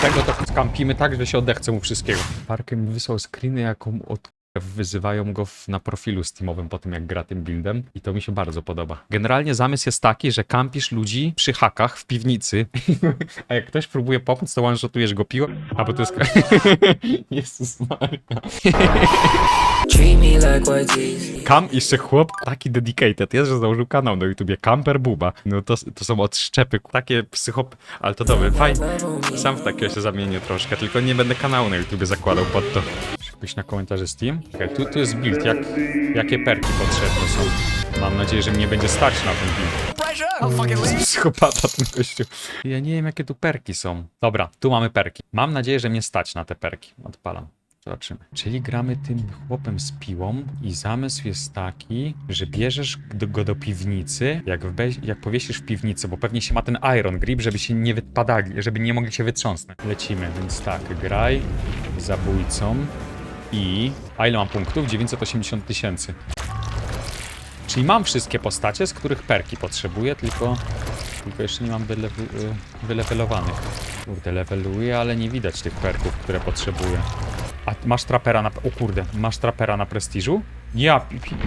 tego to skampimy tak, że się odechce mu wszystkiego. Parker mi wysłał screeny, jaką od wyzywają go w, na profilu Steamowym po tym, jak gra tym buildem i to mi się bardzo podoba. Generalnie zamysł jest taki, że kampisz ludzi przy hakach w piwnicy, a jak ktoś próbuje pomóc, to one-shotujesz go piłą, a bo to jest... Jezus. Kam jeszcze chłop taki dedicated jest, że założył kanał na YouTubie Camper Buba. No to, to są odszczepy, takie psychop... Ale to dobre, fajnie. Sam w takiego się zamienię troszkę, tylko nie będę kanału na YouTubie zakładał pod to. Szybkość na komentarze Steam. Okay, tu, tu jest build, jak, jakie perki potrzebne są. Mam nadzieję, że mnie będzie stać na ten build. Jest psychopata ten gościu. Ja nie wiem, jakie tu perki są. Dobra, tu mamy perki. Mam nadzieję, że mnie stać na te perki. Odpalam. Zobaczymy. Czyli gramy tym chłopem z piłą i zamysł jest taki, że bierzesz do- go do piwnicy, jak, wbe- jak powiesisz w piwnicy, bo pewnie się ma ten iron grip, żeby się nie wypadali, żeby nie mogli się wytrząsnąć. Lecimy, więc tak, graj zabójcą i... A ile mam punktów? 980 tysięcy. Czyli mam wszystkie postacie, z których perki potrzebuję, tylko... Tylko jeszcze nie mam y, wylewelowanych. Kurde, leveluję, ale nie widać tych perków, które potrzebuję. A masz trapera na... O kurde, masz trapera na prestiżu? Ja,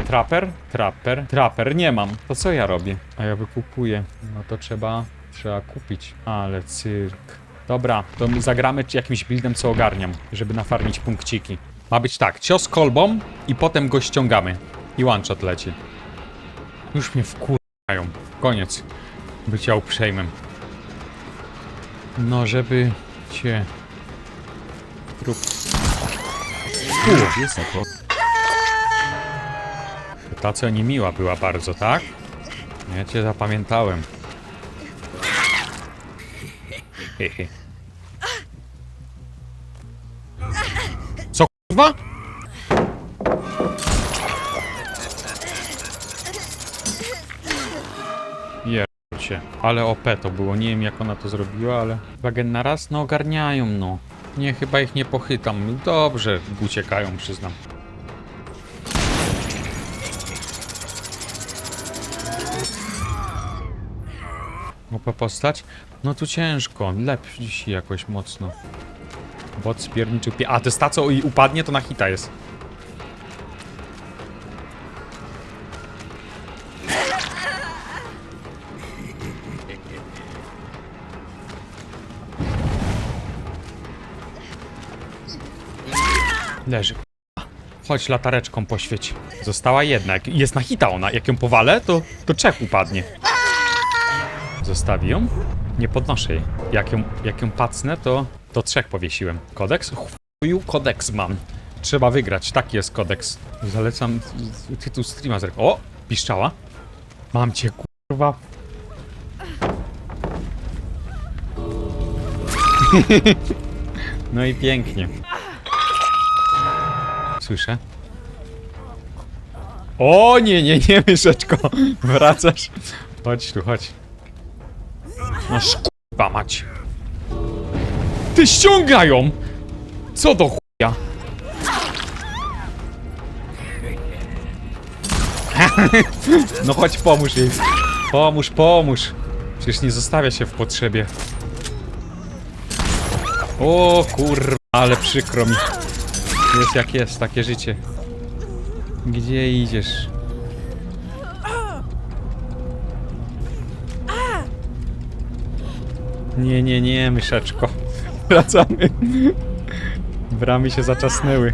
traper, traper, traper, nie mam. To co ja robię? A ja wykupuję. No to trzeba, trzeba kupić. Ale cyrk. Dobra, to my zagramy jakimś buildem, co ogarniam, żeby nafarmić punkciki. Ma być tak, cios kolbą i potem go ściągamy. I one shot leci. Już mnie wkurzają. Koniec. Bycia uprzejmym. No, żeby cię... Trup... Ta co niemiła była bardzo, tak? Ja cię zapamiętałem. Hehe. Co kurwa? Jebcie. Ale OP to było. Nie wiem jak ona to zrobiła, ale... Wagen na raz? No ogarniają, no. Nie, chyba ich nie pochytam. Dobrze, uciekają, przyznam. OP postać? No tu ciężko. Lepszy się jakoś mocno. Bot spierniczył pie... A, to jest ta, co i upadnie, to na hita jest. Leży. Chodź latareczką poświeć. Została jedna. Jest na hita ona. Jak ją powalę, to, to Czech upadnie. Zostawi ją? Nie podnoszę jej. Jak ją, jak ją pacnę, to, to trzech powiesiłem. Kodeks? Chuju, kodeks mam. Trzeba wygrać, taki jest kodeks. Zalecam tytuł streama. z- O! Piszczała. Mam cię, kurwa. No i pięknie. Słyszę. O nie, nie, nie, myszeczko. Wracasz. Chodź tu, chodź. No szkurwa mać. Ty ściągają! Co do chuja? No chodź pomóż jej. Pomóż, pomóż. Przecież nie zostawia się w potrzebie. O kurwa, ale przykro mi. Jest jak jest, takie życie. Gdzie idziesz? Nie, nie, nie, myszeczko. Wracamy. Bramy się zaczasnęły.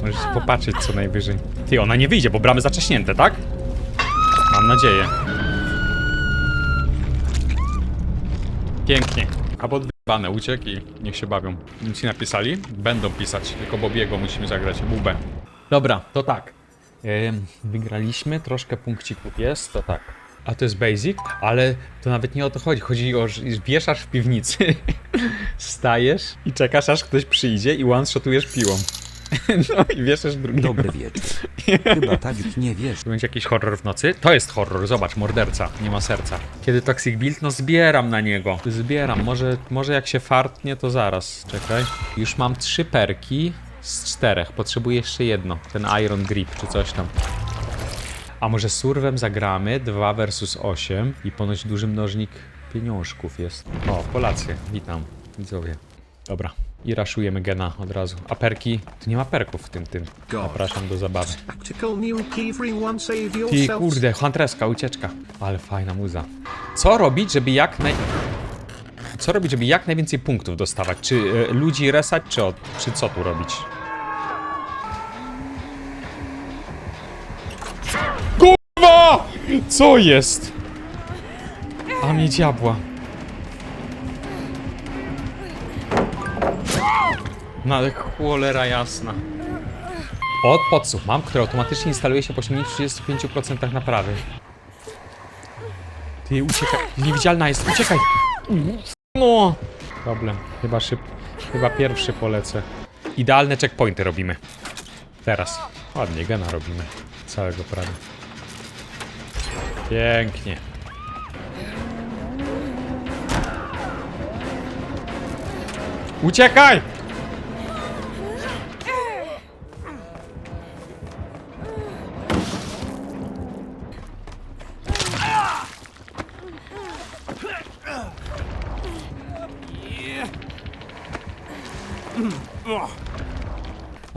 Możesz popatrzeć co najwyżej. Ty, ona nie wyjdzie, bo bramy zaczaśnięte, tak? Mam nadzieję. Pięknie. A podbane uciekł i niech się bawią. Nic nie napisali? Będą pisać, tylko Bobiego musimy zagrać. Bubę. Dobra, to tak. Wygraliśmy, troszkę punkcików jest, to tak. A to jest basic, ale to nawet nie o to chodzi. Chodzi o, że wieszasz w piwnicy, stajesz i czekasz aż ktoś przyjdzie i one-shotujesz piłą. No i wieszasz drugiego. Dobry wieczór. Chyba tak nie wiesz. To będzie jakiś horror w nocy? To jest horror, zobacz, morderca, nie ma serca. Kiedy Toxic Build? No zbieram na niego. Zbieram, może, może jak się fartnie, to zaraz. Czekaj. Już mam trzy perki z czterech, potrzebuję jeszcze jedno. Ten Iron Grip czy coś tam. A może surwem zagramy 2 versus 8 i ponoć duży mnożnik pieniążków jest. O, Polacy, witam, widzowie. Dobra. I raszujemy gena od razu. A perki? Tu nie ma perków w tym, tym. Zapraszam do zabawy. Ty kurde, huntreska, ucieczka. Ale fajna muza. Co robić, żeby jak naj... Co robić, żeby jak najwięcej punktów dostawać? Czy e, ludzi resać, czy, czy co tu robić? Co jest? A mnie diabła. No ale cholera jasna. Od podsłuch mam, który automatycznie instaluje się po osiągnięciu 35% naprawy. Ty, uciekaj. Niewidzialna jest, uciekaj! No! Problem. Chyba szyb... Chyba pierwszy polecę. Idealne checkpointy robimy. Teraz. Ładnie, gena robimy. Całego prawie. Pięknie. Uciekaj!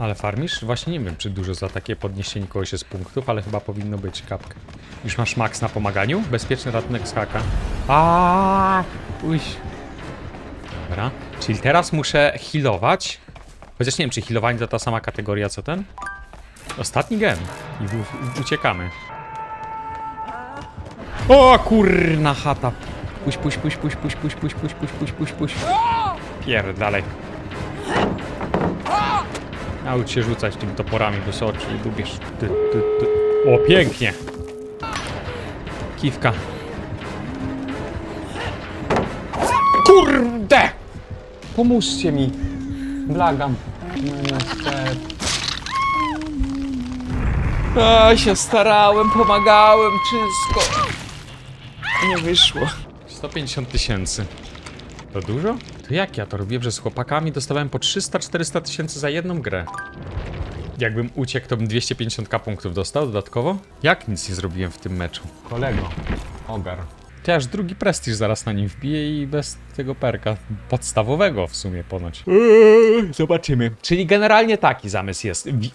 Ale farmisz? Właśnie nie wiem, czy dużo za takie podniesienie kogoś jest punktów, ale chyba powinno być kapkę. Już masz max na pomaganiu? Bezpieczny ratunek z haka. A, Uś. Dobra. Czyli teraz muszę healować. Chociaż nie wiem, czy healowanie to ta sama kategoria co ten? Ostatni gen. I uciekamy. O kurna chata. Puść, puść, puść, puść, puść, puść, puść, puść, puść, puść, puść, puść. Pierdalej. Naucz się rzucać tymi toporami wysoki i lubisz. Ty, ty, ty. O, pięknie! Kiwka. Kurde! Pomóżcie mi. Blagam. No niestety. A, się starałem, pomagałem, wszystko. Nie wyszło. 150 tysięcy. To dużo? To jak ja to robię, że z chłopakami dostawałem po 300-400 tysięcy za jedną grę? Jakbym uciekł, to bym 250 punktów dostał dodatkowo? Jak nic nie zrobiłem w tym meczu? Kolego, ogar. Ty aż drugi prestiż zaraz na nim wbije i bez tego perka. Podstawowego w sumie ponoć. Eee, zobaczymy. Czyli generalnie taki zamysł jest. Wi-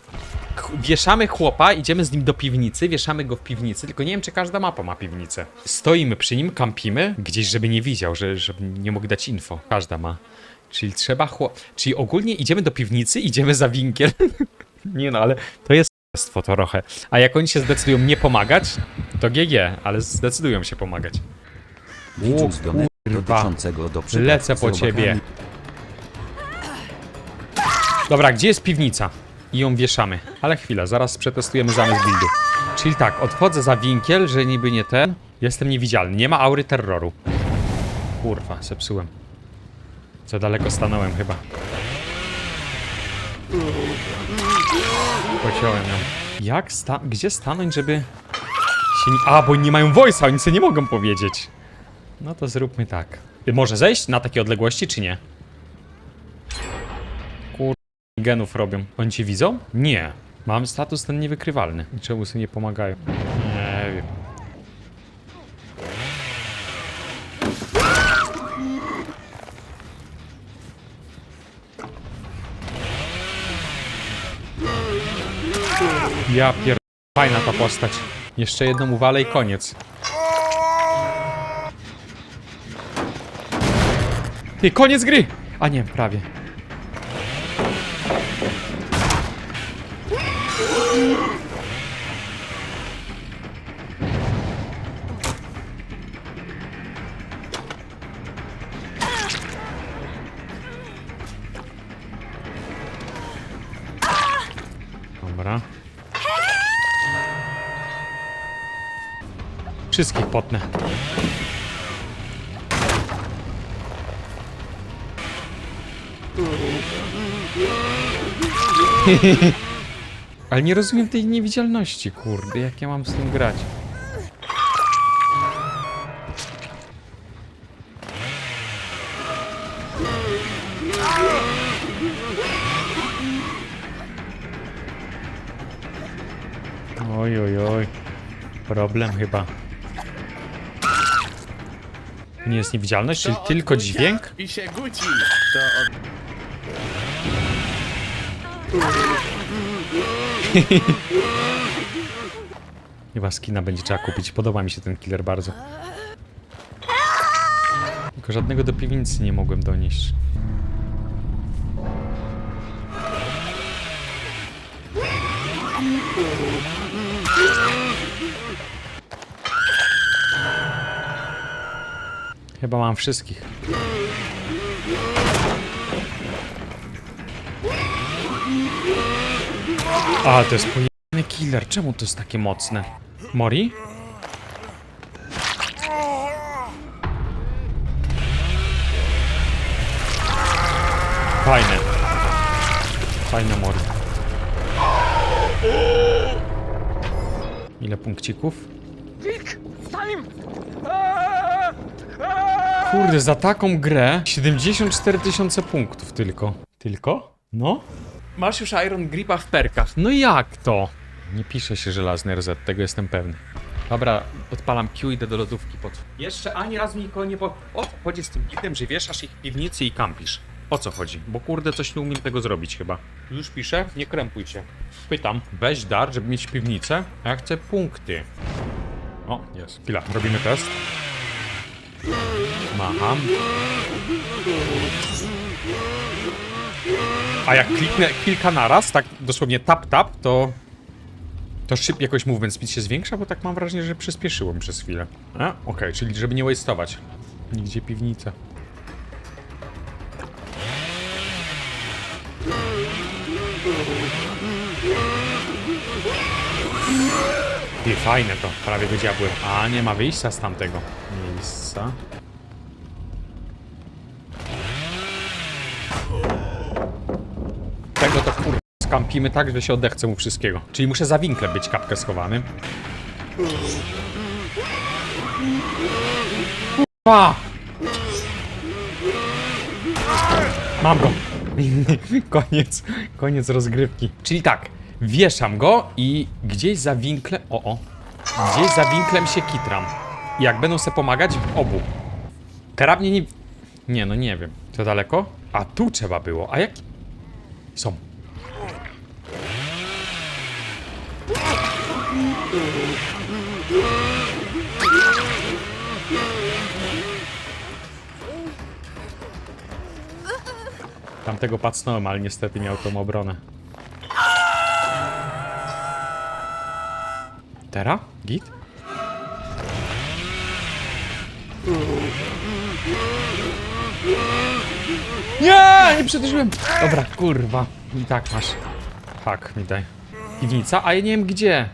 wieszamy chłopa, idziemy z nim do piwnicy, wieszamy go w piwnicy, tylko nie wiem, czy każda mapa ma piwnicę. Stoimy przy nim, kampimy, gdzieś, żeby nie widział, że, żeby nie mógł dać info. Każda ma. Czyli trzeba chłop... Czyli ogólnie idziemy do piwnicy, idziemy za winkiel. nie no, ale to jest to trochę. A jak oni się zdecydują nie pomagać, to GG, ale zdecydują się pomagać. Do kurwa. dotyczącego do Lecę po ciebie. Dobra, gdzie jest piwnica? I ją wieszamy. Ale chwila, zaraz przetestujemy zamysł buildu. Czyli tak, odchodzę za winkiel, że niby nie ten. Jestem niewidzialny, nie ma aury terroru. Kurwa, zepsułem. Za daleko stanąłem chyba. Pociąłem ją. Jak sta... Gdzie stanąć, żeby... Się nie... A, bo nie mają voice'a, oni sobie nie mogą powiedzieć. No to zróbmy tak. Może zejść na takie odległości, czy nie? genów robią. Oni cię widzą? Nie. Mam status ten niewykrywalny. Czemu sobie nie pomagają? Ja pier... Fajna ta postać. Jeszcze jedną uwalę i koniec. Ty, koniec gry! A nie, prawie. Wszystkich potnę. Ale nie rozumiem tej niewidzialności, kurde, jak ja mam z tym grać. Oj, oj, oj. Problem chyba. Nie jest niewidzialność, czyli tylko dźwięk? I się guci. To od... Chyba skina będzie trzeba kupić. Podoba mi się ten killer bardzo. Tylko żadnego do piwnicy nie mogłem donieść. Chyba mam wszystkich. A, to jest pojemny killer. Czemu to jest takie mocne? Mori? Fajne. Fajne Mori. Ile punkcików? Kurde, za taką grę 74 tysiące punktów tylko. Tylko? No? Masz już Iron Gripa w perkach. No jak to? Nie pisze się żelazny RZ, tego jestem pewny. Dobra, odpalam Q idę do lodówki pod. Jeszcze ani razu nikogo nie po... O co chodzi z tym gitem, że wieszasz ich w piwnicy i kampisz? O co chodzi? Bo kurde, coś nie umiem tego zrobić chyba. Już piszę? Nie krępuj się. Pytam. Weź dar, żeby mieć piwnicę, a ja chcę punkty. O, jest. Chwila, robimy test. Macham. A jak kliknę kilka naraz, tak dosłownie tap tap, to to szyb jakoś movement speed się zwiększa, bo tak mam wrażenie, że przyspieszyłem przez chwilę. A, okej, czyli żeby nie waste'ować. Nigdzie piwnica. Fajne to, prawie go diabły. A, nie ma wyjścia z tamtego miejsca. Tego to kur... skampimy tak, że się odechce mu wszystkiego. Czyli muszę za winklem być kapkę schowany. Kurwa! Mam go. koniec, koniec rozgrywki. Czyli tak, wieszam go i gdzieś za winklem... O, o. Gdzieś za winklem się kitram. Jak będą se pomagać, w obu. Teraz mnie nie... Nie, no nie wiem. To daleko? A tu trzeba było. A jak... Są. Tamtego pacnąłem, ale niestety miał tą obronę. Tera? Git? Nie, nie przeterzyłem. Dobra, kurwa. I tak masz. Tak, mi daj. Piwnica, a ja nie wiem gdzie.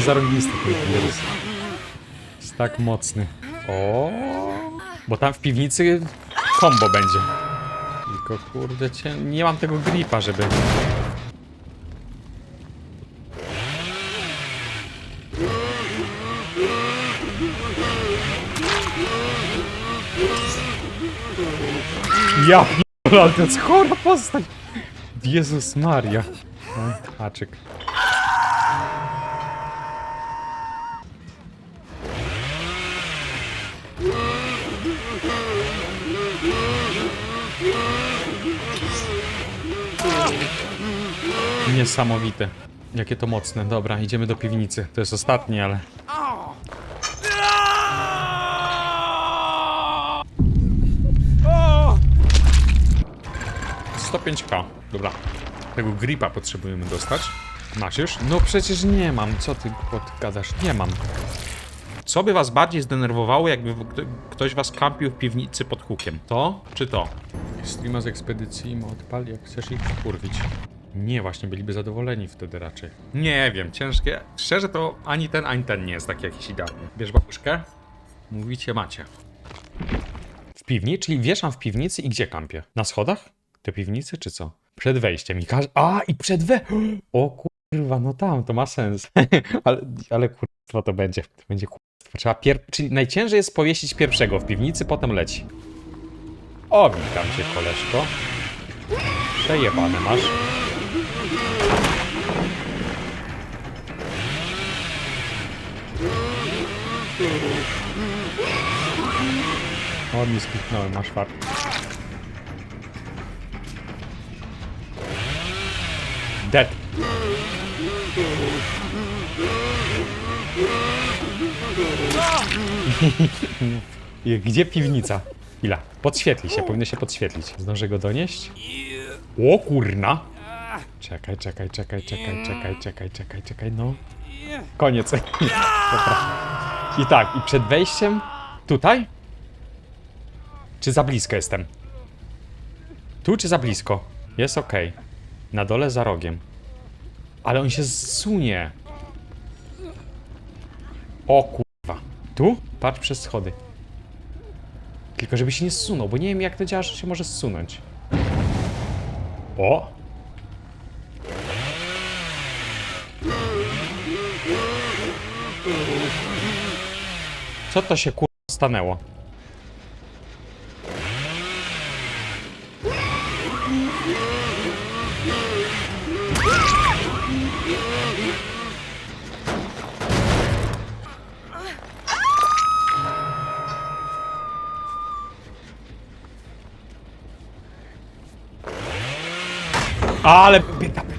Zarobisty ten wirus. Jest tak mocny. O, Bo tam w piwnicy combo będzie. Tylko kurde cię, nie mam tego gripa, żeby... Ja ale to jest chora postać. Jezus Maria. Haczyk. Niesamowite. Jakie to mocne. Dobra, idziemy do piwnicy. To jest ostatni, ale... Sto 105k. Dobra. Tego gripa potrzebujemy dostać. Masz już? No przecież nie mam. Co ty gadasz? Nie mam. Co by was bardziej zdenerwowało, jakby ktoś was kampił w piwnicy pod hukiem? To czy to? Streama z ekspedycji ma odpal, jak chcesz ich kurwić. Nie, właśnie byliby zadowoleni wtedy raczej. Nie wiem, ciężkie. Szczerze to ani ten, ani ten nie jest taki jakiś idealny. Bierz babuszkę? Mówicie macie. W piwni? Czyli wieszam w piwnicy i gdzie kampię? Na schodach? Do piwnicy czy co? Przed wejściem i każ... A, i przed we... O kurwa, no tam, to ma sens. ale, ale kurwa to będzie. To będzie kurwa. Trzeba pier... Czyli najciężej jest powiesić pierwszego w piwnicy, potem leci. O, witam cię, koleżko. Przejebane masz. O, mi skliknąłem, masz fart. Dead. Gdzie piwnica? Chwila. Podświetli się, powinno się podświetlić. Zdążę go donieść? O kurna! Czekaj, czekaj, czekaj, czekaj, czekaj, czekaj, czekaj, czekaj, no. Koniec. Dobra. I tak, i przed wejściem tutaj? Czy za blisko jestem? Tu czy za blisko? Jest ok. Na dole za rogiem. Ale on się zsunie. O kurwa. Tu? Patrz przez schody. Tylko żeby się nie zsunął, bo nie wiem jak to działa, że się może zsunąć. O! Co to się kurwa stanęło? Ale pyta.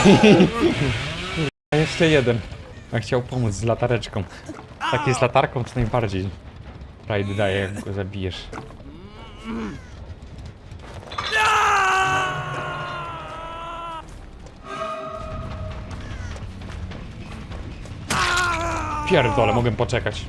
A jeszcze jeden. A chciał pomóc z latareczką. Taki z latarką to najbardziej. Pride daje, jak go zabijesz. Pierdole, mogę poczekać.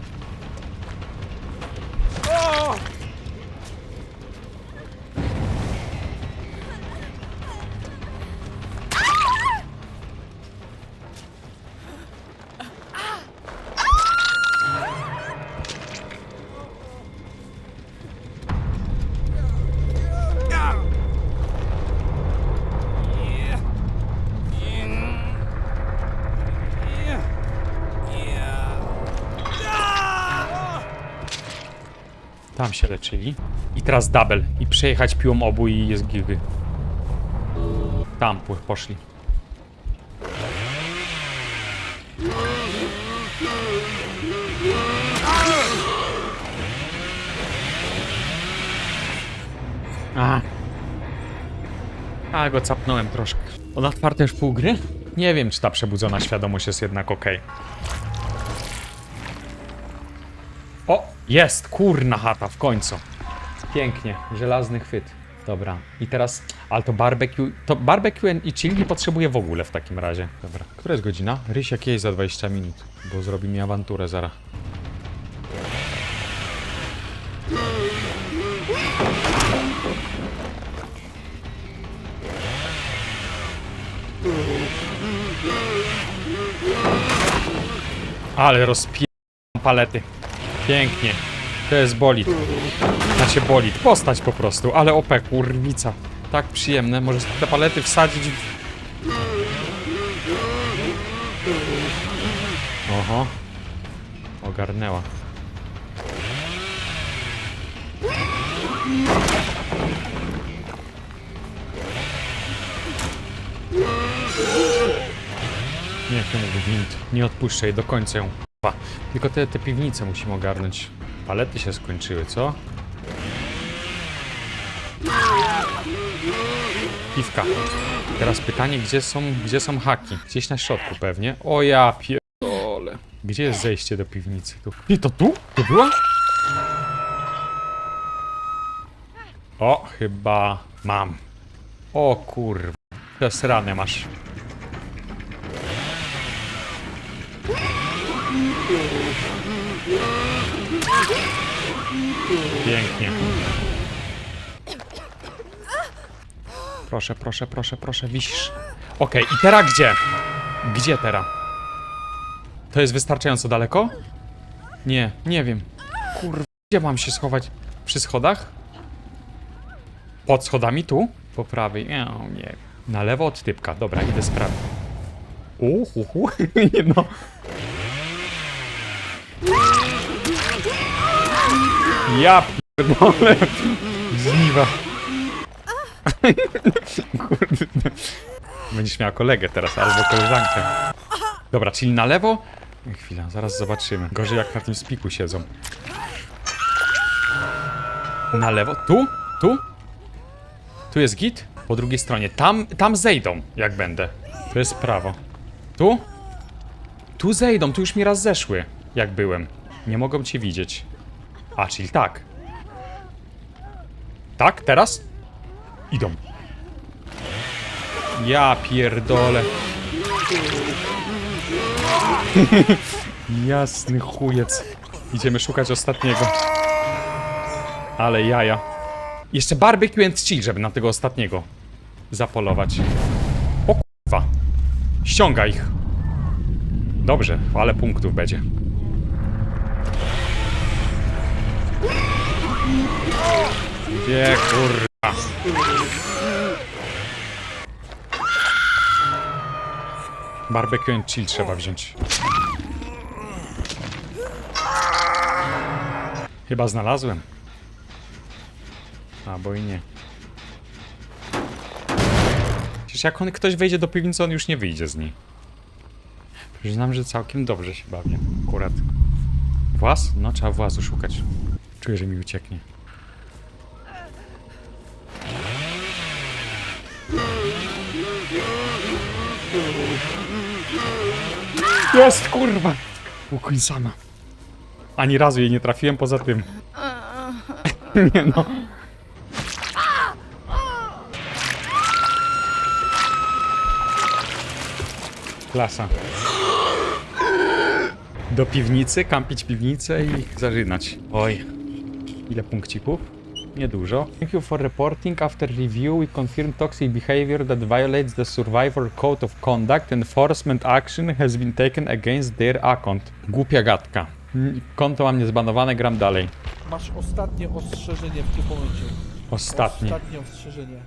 Tam się leczyli. I teraz double. I przejechać piłą obu i jest gigy. Tam pły- poszli. A. A, go capnąłem troszkę. On otwarte już pół gry? Nie wiem, czy ta przebudzona świadomość jest jednak ok. O, jest, kurna chata, w końcu. Pięknie, żelazny chwyt. Dobra, i teraz, ale to barbecue, to barbecue i chill nie potrzebuję w ogóle w takim razie. Dobra, która jest godzina? Ryś jakieś za 20 minut, bo zrobi mi awanturę zaraz. Ale rozpijam palety. Pięknie. To jest bolid. Znaczy bolid. Postać po prostu, ale OP, kurwica. Tak przyjemne. Możesz te palety wsadzić w... Oho. Ogarnęła. Nie, to mówi wind. Nie odpuszczę jej do końca ją. K***a. Tylko te, te piwnice musimy ogarnąć. Palety się skończyły, co? Piwka. Teraz pytanie, gdzie są, gdzie są haki? Gdzieś na środku pewnie. O ja pierdolę. Gdzie jest zejście do piwnicy? Tu. I to tu? To była? O, chyba mam. O kurwa. Teraz ranę masz. Pięknie. Proszę, proszę, proszę, proszę, wisisz. Okej, i teraz gdzie? Gdzie teraz? To jest wystarczająco daleko? Nie, nie wiem. Kurwa, gdzie mam się schować? Przy schodach? Pod schodami tu? Po prawej, nie, nie. Na lewo od typka, dobra, idę sprawdzić. Uhu, nie no. Ja pierdolę. Żniwa. Kurde. Będziesz miała kolegę teraz, albo koleżankę. Dobra, czyli na lewo? Chwila, zaraz zobaczymy. Gorzej jak na tym spiku siedzą. Na lewo? Tu? Tu? Tu jest git? Po drugiej stronie. Tam, tam zejdą, jak będę. To jest prawo. Tu? Tu zejdą, tu już mi raz zeszły, jak byłem. Nie mogą cię widzieć. A, czyli tak. Tak, teraz? Idą. Ja pierdolę. Jasny chujec. Idziemy szukać ostatniego. Ale jaja. Jeszcze barbecue and chill, żeby na tego ostatniego zapolować. O kurwa. Ściąga ich. Dobrze, ale punktów będzie. Gdzie kurwa? Barbecue and chill trzeba wziąć. Chyba znalazłem. Albo i nie. Przecież jak on, ktoś wejdzie do piwnicy, on już nie wyjdzie z niej. Przyznam, że całkiem dobrze się bawię. Akurat. Włas? No, trzeba włazu szukać. Czuję, że mi ucieknie. Jest, kurwa! Ukuń sama. Ani razu jej nie trafiłem poza tym. nie no. Klasa. Do piwnicy, kampić piwnicę i zażynać. Oj. Ile punkcików? Niedużo. Thank you for reporting. After review, we confirm toxic behavior that violates the Survivor Code of Conduct. Enforcement action has been taken against their account. Głupia gadka. Mm, Konto mam niezbanowane, gram dalej. Masz ostatnie ostrzeżenie w tym momencie. Ostatnie. Ostatnie ostrzeżenie.